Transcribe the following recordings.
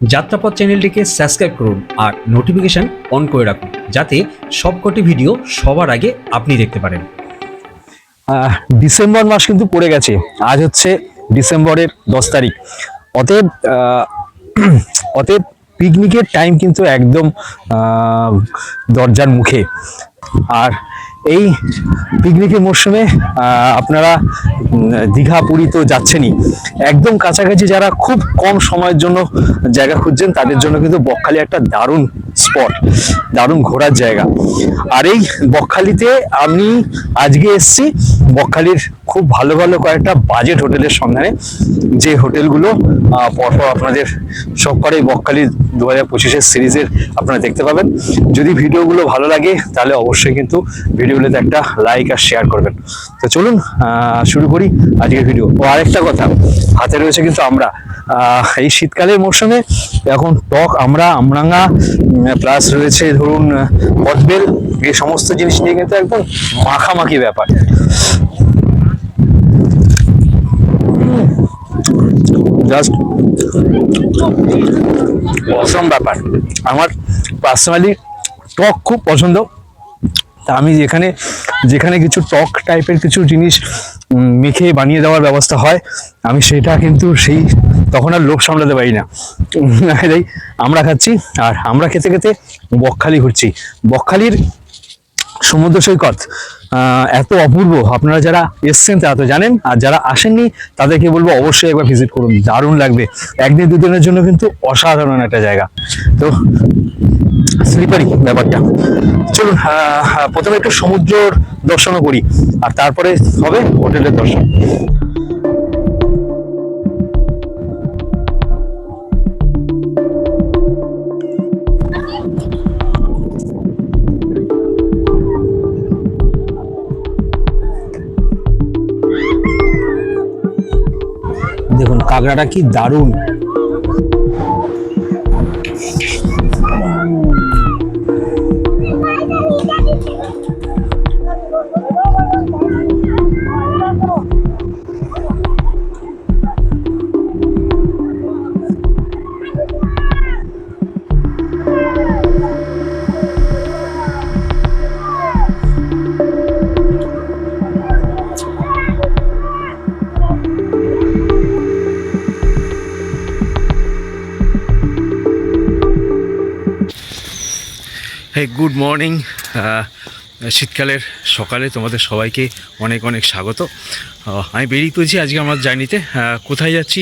যাত্রাপথ চ্যানেলটিকে সাবস্ক্রাইব করুন আর notification on করে রাখুন, যাতে সবকটি ভিডিও সবার আগে আপনি দেখতে পারেন। ডিসেম্বর মাস কিন্তু পড়ে গেছে। আজ হচ্ছে ডিসেম্বরের দশ তারিখ। অতএব অতএব পিকনিকের টাইম কিন্তু একদম দরজার মুখে। আর এই পিকনিকের মরশুমে আপনারা দীঘা পুরী তো যাচ্ছেনই। একদম কাছাকাছি যারা খুব কম সময়ের জন্য জায়গা খুঁজছেন, তাদের জন্য কিন্তু বকখালি একটা দারুণ স্পট দারুণ ঘোরার জায়গা। আর এই বকখালিতে আমি আজকে এসেছি। বকখালির খুব ভালো ভালো কয়েকটা বাজেট হোটেলের সন্ধানে। যে হোটেলগুলো পরপর আপনাদের সব করে বকখালি দু হাজার পঁচিশের সিরিজের আপনারা দেখতে পাবেন। যদি ভিডিওগুলো ভালো লাগে, তাহলে অবশ্যই কিন্তু ভিডিওগুলোতে একটা লাইক আর শেয়ার করবেন। তো চলুন শুরু করি আজকের ভিডিও। ও, আরেকটা কথা। হাতে রয়েছে কিন্তু আমরা। এই শীতকালের মরশুমে এখন টক আমরা আমরাঙ্গা প্লাস রয়েছে ধরুন আহ, কদবেল এই সমস্ত জিনিস নিয়ে কিন্তু একদম মাখামাখি ব্যাপার। জাস্ট অসম ব্যাপার। আমার পার্সোনালি টক খুব পছন্দ। তা আমি যেখানে যেখানে কিছু টক টাইপের কিছু জিনিস মেখে বানিয়ে দেওয়ার ব্যবস্থা হয়, আমি সেটা কিন্তু সেই, তখন আর লোক সামলাতে পারি না। তাই আমরা খাচ্ছি, আর আমরা খেতে খেতে বকখালি ঘুরছি। বকখালির সমুদ্র সৈকত এত অপূর্ব। আপনারা যারা এসছেন তারা তো জানেন, আর যারা আসেননি তাদেরকে বলব অবশ্যই একবার ভিজিট করুন। দারুণ লাগবে। একদিন দুদিনের জন্য কিন্তু অসাধারণ একটা জায়গা। তো স্লিপারি ব্যাপারটা। চলুন প্রথমে একটু সমুদ্রর দর্শনও করি, আর তারপরে হবে হোটেলের দর্শন। দেখুন, কাঁকড়াটা কি দারুণ। হে গুড মর্নিং শীতকালের সকালে তোমাদের সবাইকে অনেক অনেক স্বাগত। আমি বেরিয়ে পড়েছি আজকে আমার জার্নিতে। কোথায় যাচ্ছি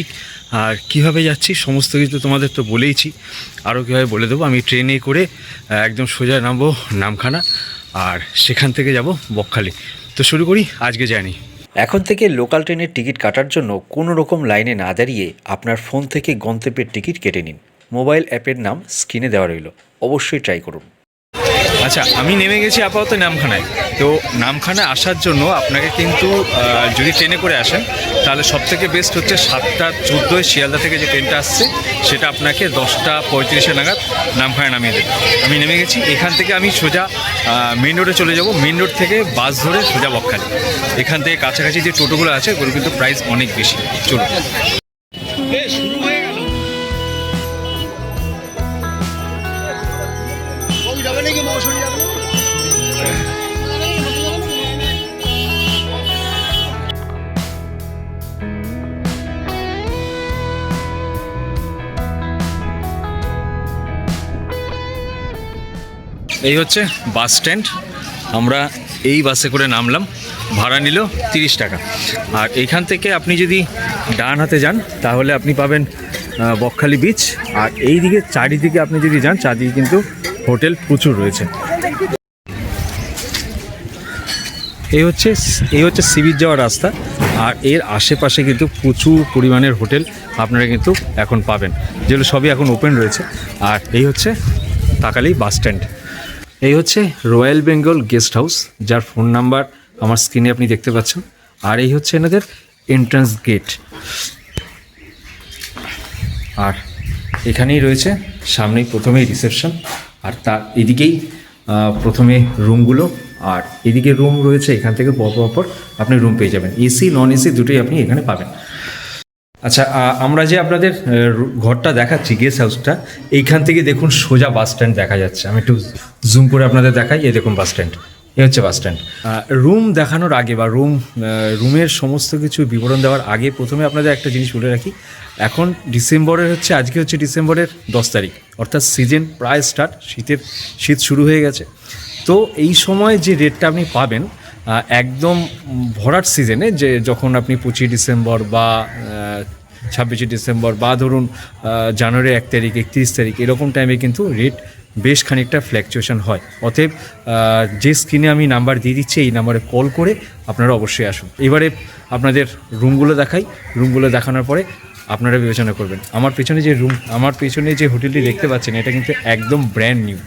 আর কীভাবে যাচ্ছি সমস্ত কিছু তোমাদের তো বলেইছি। আরও কীভাবে বলে দেবো? আমি ট্রেনে করে একদম সোজা নামবো নামখানা আর সেখান থেকে যাব বকখালি। তো শুরু করি আজকে জার্নি। এখন থেকে লোকাল ট্রেনের টিকিট কাটার জন্য কোনো রকম লাইনে না দাঁড়িয়ে আপনার ফোন থেকে গন্তব্যের টিকিট কেটে নিন। মোবাইল অ্যাপের নাম স্ক্রিনে দেওয়া রইল। অবশ্যই ট্রাই করুন। আচ্ছা আমি নেমে গেছি আপাতত নামখানায়। তো নামখানায় আসার জন্য আপনাকে কিন্তু যদি ট্রেনে করে আসেন, তাহলে সব থেকে বেস্ট হচ্ছে সাতটা চোদ্দোয় শিয়ালদা থেকে যে ট্রেনটা আসছে, সেটা আপনাকে দশটা পঁয়ত্রিশে নাগাদ নামখানায় নামিয়ে দেবে। আমি নেমে গেছি, এখান থেকে আমি সোজা মেন রোডে চলে যাব। মেন রোড থেকে বাস ধরে সোজা বকখালি। এখান থেকে কাছাকাছি যে টোটোগুলো আছে ওগুলো কিন্তু প্রাইস অনেক বেশি। চলুন। এই হচ্ছে বাস স্ট্যান্ড। আমরা এই বাসে করে নামলাম। ভাড়া নিল তিরিশ টাকা। আর এইখান থেকে আপনি যদি ডান হাতে যান, তাহলে আপনি পাবেন বকখালি বিচ আর এই দিকে চারিদিকে আপনি যদি যান, চারদিকে কিন্তু হোটেল প্রচুর রয়েছে। এই হচ্ছে এই হচ্ছে সি বিচ যাওয়ার রাস্তা। আর এর আশেপাশে কিন্তু প্রচুর পরিমাণের হোটেল আপনারা কিন্তু এখন পাবেন। যেগুলো সবই এখন ওপেন রয়েছে। আর এই হচ্ছে তাকালি বাস স্ট্যান্ড। এই হচ্ছে রয়্যাল বেঙ্গল গেস্ট হাউস, যার ফোন নাম্বার আমার স্ক্রিনে আপনি দেখতে পাচ্ছেন। আর এই হচ্ছে এনাদের এন্ট্রান্স গেট আর এখানেই রয়েছে, সামনেই প্রথমেই রিসেপশন আর তার এদিকেই প্রথমে রুমগুলো আর এদিকে রুম রয়েছে এখান থেকে পর পর পর আপনি রুম পেয়ে যাবেন। এসি নন এসি দুটোই আপনি এখানে পাবেন। আচ্ছা আমরা যে আপনাদের ঘরটা দেখাচ্ছি গেস্ট হাউসটা এইখান থেকে দেখুন সোজা বাস স্ট্যান্ড দেখা যাচ্ছে। আমি একটু জুম করে আপনাদের দেখাই, এই দেখুন বাস স্ট্যান্ড এই হচ্ছে বাস স্ট্যান্ড রুম দেখানোর আগে বা রুম রুমের সমস্ত কিছু বিবরণ দেওয়ার আগে প্রথমে আপনাদের একটা জিনিস বলে রাখি। এখন ডিসেম্বরের হচ্ছে, আজকে হচ্ছে ডিসেম্বরের দশ তারিখ, অর্থাৎ সিজন প্রায় স্টার্ট শীতের, শীত শুরু হয়ে গেছে। তো এই সময় যে রেটটা আপনি পাবেন একদম ভরাট সিজনে যে যখন আপনি পঁচিশ ডিসেম্বর বা ছাব্বিশে ডিসেম্বর বা ধরুন জানুয়ারি এক তারিখ, একত্রিশ তারিখ, এরকম টাইমে কিন্তু রেট বেশ খানিকটা ফ্ল্যাকচুয়েশন হয়। অতএব যে স্ক্রিনে আমি নাম্বার দিয়ে দিচ্ছি, এই নাম্বারে কল করে আপনারা অবশ্যই আসুন। এবারে আপনাদের রুমগুলো দেখাই। রুমগুলো দেখানোর পরে আপনারা বিবেচনা করবেন। আমার পেছনে যে রুম আমার পেছনে যে হোটেলটি দেখতে পাচ্ছেন, এটা কিন্তু একদম ব্র্যান্ড নিউ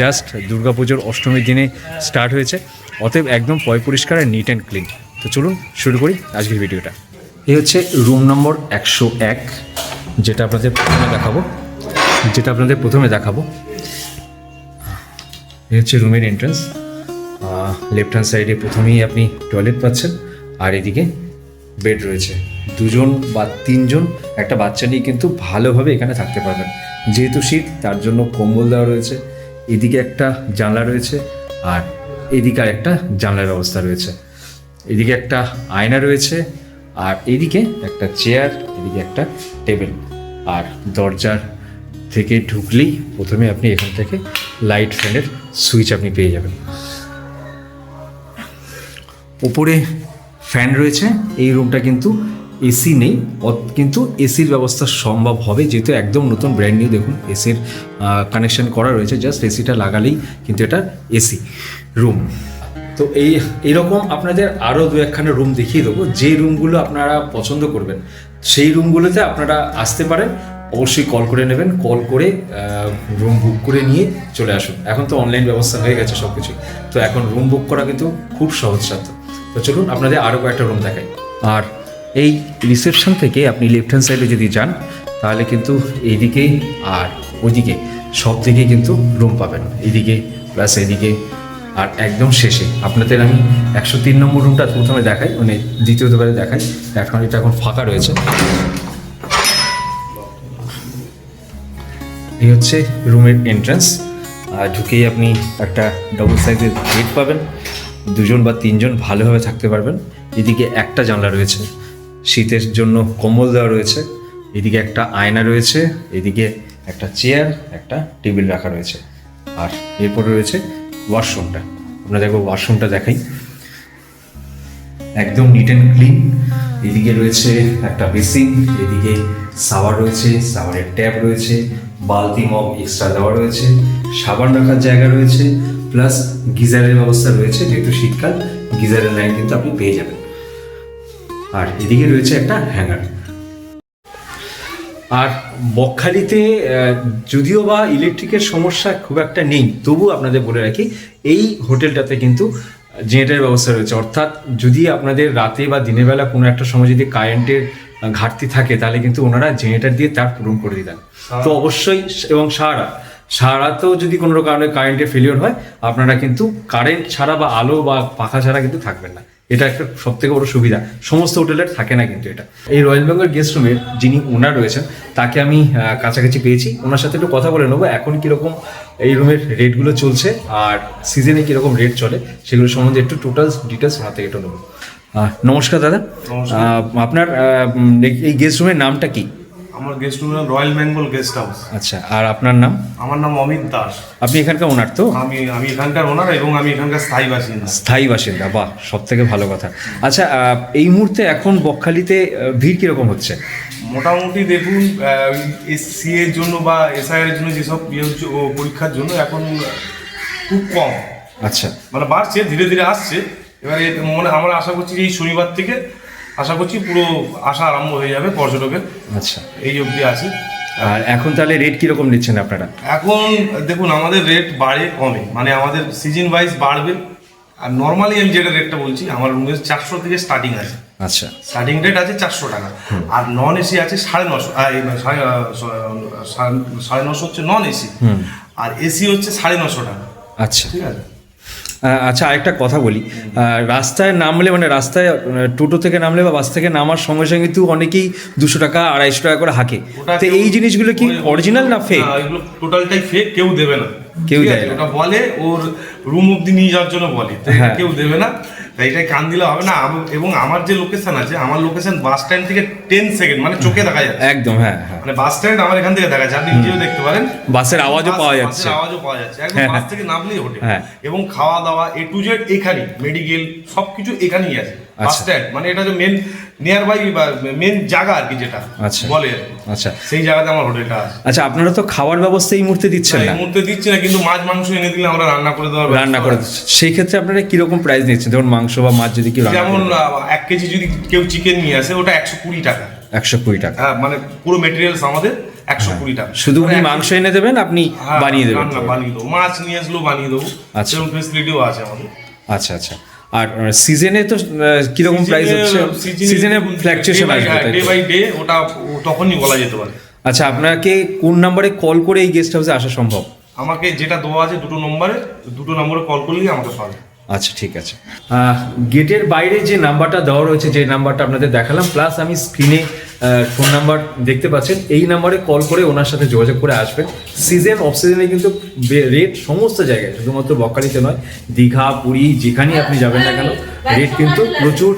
জাস্ট দুর্গাপুজোর অষ্টমীর দিনে স্টার্ট হয়েছে। অতএব একদম পয় পরিষ্কার আর নিট অ্যান্ড ক্লিন তো চলুন, শুরু করি আজকের ভিডিওটা। এই হচ্ছে রুম নম্বর একশো এক, যেটা আপনাদের প্রথমে দেখাবো। যেটা আপনাদের প্রথমে দেখাবো। এই হচ্ছে রুমের এন্ট্রান্স লেফট হ্যান্ড সাইডে প্রথমেই আপনি টয়লেট পাচ্ছেন, আর এদিকে বেড রয়েছে। দুজন বা তিনজন একটা বাচ্চা নিয়ে কিন্তু ভালোভাবে এখানে থাকতে পারবেন। যেহেতু শীত, তার জন্য কম্বল দেওয়া রয়েছে। এদিকে একটা জানলা রয়েছে, আর এদিকে আর একটা জানলার ব্যবস্থা রয়েছে। এদিকে একটা আয়না রয়েছে আর এদিকে একটা চেয়ার, এদিকে একটা টেবিল। আর দরজার থেকে ঢুকলেই প্রথমে আপনি এখান থেকে লাইট ফ্যানের সুইচ আপনি পেয়ে যাবেন। উপরে ফ্যান রয়েছে, এই রুমটা কিন্তু এসি নেই কিন্তু এসির ব্যবস্থা সম্ভব হবে, যেহেতু একদম নতুন ব্র্যান্ড নিউ দেখুন, এসির কানেকশন করা রয়েছে জাস্ট এসিটা লাগালেই কিন্তু এটা এসি। রুম তো এই এরকম আপনাদের আরও দু একখানা রুম দেখিয়ে দেবো। যে রুমগুলো আপনারা পছন্দ করবেন, সেই রুমগুলোতে আপনারা আসতে পারেন। অবশ্যই কল করে নেবেন। কল করে রুম বুক করে নিয়ে চলে আসুন। এখন তো অনলাইন ব্যবস্থা হয়ে গেছে সব কিছু তো এখন রুম বুক করা কিন্তু খুব সহজসাধ্য তো চলুন, আপনাদের আরও কয়েকটা রুম দেখাই। আর এই রিসেপশন থেকে আপনি লেফট হ্যান্ড সাইডে যদি যান, তাহলে কিন্তু এইদিকে আর ওইদিকে সব দিকে কিন্তু রুম পাবেন। এইদিকে প্লাস এদিকে আর একদম শেষে। আপনাদের আমি একশো তিন নম্বর রুমটা প্রথমে দেখাই মানে দ্বিতীয় দ্বিতীয়বারে দেখাই। এখন এটা এখন ফাঁকা রয়েছে। এই হচ্ছে রুমের এন্ট্রান্স আর ঢুকেই আপনি একটা ডবল সাইজের বেড পাবেন। দুজন বা তিনজন ভালোভাবে থাকতে পারবেন। এদিকে একটা জানলা রয়েছে। শীতের জন্য কম্বল দেওয়া রয়েছে। এদিকে একটা আয়না রয়েছে। এদিকে একটা চেয়ার একটা টেবিল রাখা রয়েছে। আর এরপরে রয়েছে ওয়াশরুমটা। আপনাদের একবার ওয়াশরুমটা দেখাই। একদম নিট অ্যান্ড ক্লিন এদিকে রয়েছে একটা বেসিন, এদিকে সাওয়ার রয়েছে, সাওয়ারের ট্যাপ রয়েছে, বালতি মগ এক্সট্রা দেওয়া রয়েছে, সাবান রাখার জায়গা রয়েছে প্লাস গিজারের ব্যবস্থা রয়েছে, যেহেতু শীতকাল, গিজারের লাইন কিন্তু আপনি পেয়ে যাবেন। আর এদিকে রয়েছে একটা হ্যাঙ্গার আর বকখালিতে যদিও বা ইলেকট্রিকের সমস্যা খুব একটা নেই তবু আপনাদের বলে রাখি এই হোটেলটাতে কিন্তু জেনারেটারের ব্যবস্থা রয়েছে। অর্থাৎ যদি আপনাদের রাতে বা দিনের বেলা কোনো একটা সময় যদি কারেন্টের ঘাটতি থাকে তাহলে কিন্তু ওনারা জেনারেটার দিয়ে তার পূরণ করে দিতেন। তো অবশ্যই এবং সারা। সারাতেও যদি কোনো কারণে কারেন্টের ফেলিওর হয় আপনারা কিন্তু কারেন্ট ছাড়া বা আলো বা পাখা ছাড়া কিন্তু থাকবেন না। এটা একটা সব থেকে বড় সুবিধা। সমস্ত হোটেলের থাকে না কিন্তু এটা। এই রয়্যাল বেঙ্গল গেস্ট রুমের যিনি ওনার রয়েছেন তাকে আমি কাছাকাছি পেয়েছি। ওনার সাথে একটু কথা বলে নেব এখন কীরকম এই রুমের রেটগুলো চলছে আর সিজনে কীরকম রেট চলে সেগুলো সম্বন্ধে একটু টোটাল ডিটেলস ওনার থেকে একটু নেব। নমস্কার দাদা। আপনার এই গেস্ট রুমের নামটা কি? আমার guest room Royal Bengal Guest House আচ্ছা আর আপনার নাম? আমার নাম অমিত দাস। আপনি এখানকার ওনার তো? আমি আমি এখানকার ওনার এবং আমি এখানকার স্থায়ী বাসিন্দা। স্থায়ী বাসিন্দা বাহ সব থেকে ভালো কথা। আচ্ছা এই মুহূর্তে এখন বকখালিতে ভিড় কীরকম হচ্ছে? মোটামুটি দেখুন সি এর জন্য বা এসআইআর এর জন্য যেসব ইয়ে পরীক্ষার জন্য এখন খুব কম। আচ্ছা। মানে বাড়ছে ধীরে ধীরে আসছে। এবারে মানে আমরা আশা করছি যে এই শনিবার থেকে আশা করছি পুরো আসা আরম্ভ হয়ে যাবে পর্যটকের। আচ্ছা। এই অবধি আছে। আর এখন তাহলে রেট কীরকম নিচ্ছেন আপনারা? এখন দেখুন আমাদের রেট বাড়ে কমে। মানে আমাদের সিজন ওয়াইজ বাড়বে। আর নর্মালি আমি যেটা রেটটা বলছি আমার রুমের চারশো থেকে স্টার্টিং আছে। আচ্ছা। স্টার্টিং রেট আছে চারশো টাকা। আর নন এসি আছে সাড়ে নশো মানে সাড়ে নশো হচ্ছে নন এসি আর এসি হচ্ছে সাড়ে নশো টাকা। আচ্ছা। ঠিক আছে? আচ্ছা আরেকটা কথা বলি। রাস্তায় নামলে মানে রাস্তায় টোটো থেকে নামলে বা বাস থেকে নামার সঙ্গে সঙ্গে তো অনেকেই দুশো টাকা আড়াইশো টাকা করে হাঁকে। তো এই জিনিসগুলো কি অরিজিনাল না ফেক টোটালটাই ফেক কেউ দেবে না। কেউ দেয়। ওটা বলে ওর রুম অব্দি নিয়ে যাওয়ার জন্য বলে। হ্যাঁ। কেউ দেবে না। তাই এটাই কান দিলে হবে না এবং আমার যে লোকেশন আছে আমার লোকেশন বাস স্ট্যান্ড থেকে টেন সেকেন্ড মানে চোখে দেখা যাচ্ছে। একদম হ্যাঁ হ্যাঁ। মানে বাস স্ট্যান্ড আমার এখান থেকে দেখা যাচ্ছে আপনি নিজেও দেখতে পারেন। বাসের আওয়াজও পাওয়া যাচ্ছে। আওয়াজও পাওয়া যাচ্ছে। একদম হ্যাঁ, বাস হ্যাঁ। থেকে নামলেই হোটেল। হ্যাঁ। এবং খাওয়া দাওয়া এ টু জেড এখানেই মেডিকেল সবকিছু এখানেই আছে। বাস আচ্ছা। স্ট্যান্ড মানে এটা যে মেন নিয়ার বাই মেন জায়গা আর কি যেটা আচ্ছা। বলে আচ্ছা। সেই জায়গাতে আমার হোটেলটা আছে। আচ্ছা আপনারা তো খাওয়ার ব্যবস্থা এই মুহূর্তে দিচ্ছেন এই মুহূর্তে দিচ্ছি না কিন্তু মাছ মাংস এনে দিলে আমরা রান্না করে দেওয়ার রান্না করে সেই ক্ষেত্রে আপনারা কীরকম প্রাইস নিচ্ছেন? যেমন মাংস বা মাছ যদি কেউ যেমন এক কেজি যদি কেউ চিকেন নিয়ে আসে ওটা একশো কুড়ি টাকা। একশো কুড়ি টাকা। হ্যাঁ, মানে পুরো মেটেরিয়ালস আমাদের একশো কুড়ি টাকা। শুধু মানে এক- মাংস এনে দেবেন আপনি হ্যাঁ, বানিয়ে দেবেন। বানিয়ে দেবো। মাছ নিয়ে আসলেও বানিয়ে দেবো। আচ্ছা। ফেসিলিটিও আছে আমাদের। আচ্ছা আচ্ছা। আর সিজনে তো কীরকম প্রাইস হচ্ছে? সিজনে ফ্ল্যাকচুয়েশন আসবে ডে বাই ডে ওটা তখনই বলা যেতে পারে। আচ্ছা আপনাকে কোন নম্বরে কল করে এই গেস্ট হাউসে আসা সম্ভব? আমাকে যেটা দেওয়া আছে দুটো নম্বরে দুটো নম্বরে কল করলেই আমাকে পাবে। আচ্ছা ঠিক আছে। গেটের বাইরে যে নাম্বারটা দেওয়া রয়েছে, যে নাম্বারটা আপনাদের দেখালাম প্লাস আমি স্ক্রিনে ফোন নাম্বার দেখতে পাচ্ছেন, এই নাম্বারে কল করে ওনার সাথে যোগাযোগ করে আসবেন। সিজন অফ সিজনে কিন্তু রেট সমস্ত জায়গায়, শুধুমাত্র বকখালিতে নয়, দীঘা, পুরী, যেখানেই আপনি যাবেন না কেন রেট কিন্তু প্রচুর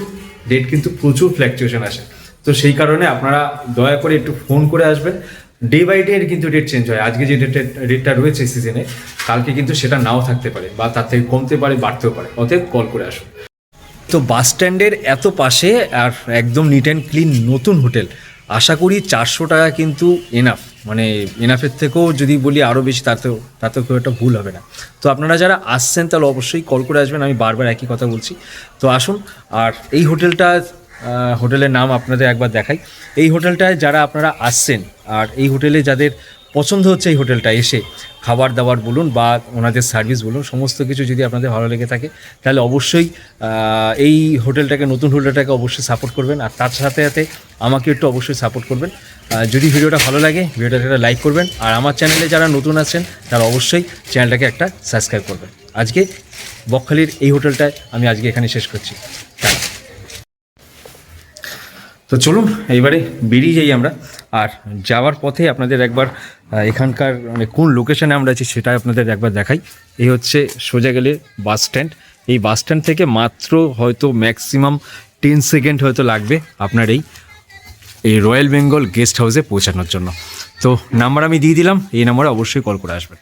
রেট কিন্তু প্রচুর ফ্ল্যাকচুয়েশন আসে। তো সেই কারণে আপনারা দয়া করে একটু ফোন করে আসবেন। ডে বাই ডে কিন্তু রেট চেঞ্জ হয়। আজকে যে রেটটা রেটটা রয়েছে সিজনে কালকে কিন্তু সেটা নাও থাকতে পারে বা তার থেকে কমতে পারে, বাড়তেও পারে। অতএব কল করে আসুন। তো বাস স্ট্যান্ডের এত পাশে আর একদম নিট অ্যান্ড ক্লিন নতুন হোটেল আশা করি চারশো টাকা কিন্তু এনাফ মানে এনাফের থেকেও যদি বলি আরও বেশি তাতেও তাতেও খুব একটা ভুল হবে না। তো আপনারা যারা আসছেন তাহলে অবশ্যই কল করে আসবেন, আমি বারবার একই কথা বলছি। তো আসুন, আর এই হোটেলটা হোটেলের নাম আপনাদের একবার দেখাই। এই হোটেলটায় যারা আপনারা আসছেন, আর এই হোটেলে যাদের পছন্দ হচ্ছে এই হোটেলটা এসে খাবার দাবার বলুন বা ওনাদের সার্ভিস বলুন, সমস্ত কিছু যদি আপনাদের ভালো লেগে থাকে, তাহলে অবশ্যই এই হোটেলটাকে, নতুন হোটেলটাকে অবশ্যই সাপোর্ট করবেন। আর তার সাথে সাথে আমাকে একটু অবশ্যই সাপোর্ট করবেন। যদি ভিডিওটা ভালো লাগে, ভিডিওটাকে একটা লাইক করবেন। আর আমার চ্যানেলে যারা নতুন আছেন, তারা অবশ্যই চ্যানেলটাকে একটা সাবস্ক্রাইব করবেন। আজকে বকখালির এই হোটেলটায় আমি আজকে এখানে শেষ করছি। তো চলুন, এইবারে বেরিয়ে যাই আমরা। আর যাওয়ার পথে আপনাদের একবার এখানকার মানে কোন লোকেশনে আমরা আছি সেটা আপনাদের একবার দেখাই। এই হচ্ছে সোজা গেলে বাস স্ট্যান্ড। এই বাস স্ট্যান্ড থেকে মাত্র হয়তো ম্যাক্সিমাম টেন সেকেন্ড হয়তো লাগবে আপনার এই এই রয়্যাল বেঙ্গল গেস্ট হাউসে পৌঁছানোর জন্য। তো নাম্বার আমি দিয়ে দিলাম, এই নাম্বারে অবশ্যই কল করে আসবেন।